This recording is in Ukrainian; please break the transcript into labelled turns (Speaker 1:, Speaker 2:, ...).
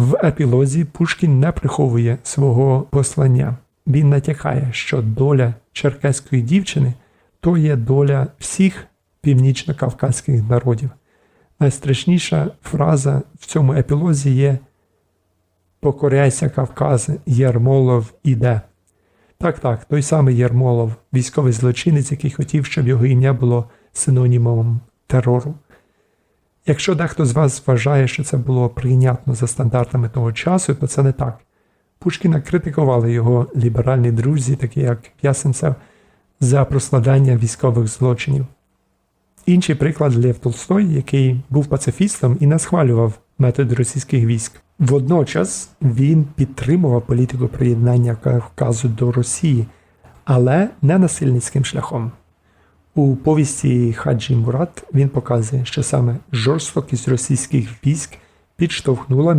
Speaker 1: В епілозі Пушкін не приховує свого послання. Він натякає, що доля черкеської дівчини то є доля всіх північно-кавказьких народів. Найстрашніша фраза в цьому епілозі є Покоряйся Кавказе, Єрмолов іде. Так, так, той самий Єрмолов, військовий злочинець, який хотів, щоб його ім'я було синонімом терору. Якщо дехто з вас вважає, що це було прийнятно за стандартами того часу, то це не так. Пушкіна критикували його ліберальні друзі, такі як П'ясенцев, за прославляння військових злочинів. Інший приклад Лев Толстой, який був пацифістом і не схвалював методи російських військ. Водночас він підтримував політику приєднання Кавказу до Росії, але не насильницьким шляхом. У повісті Хаджі Мурат він показує, що саме жорстокість російських військ підштовхнула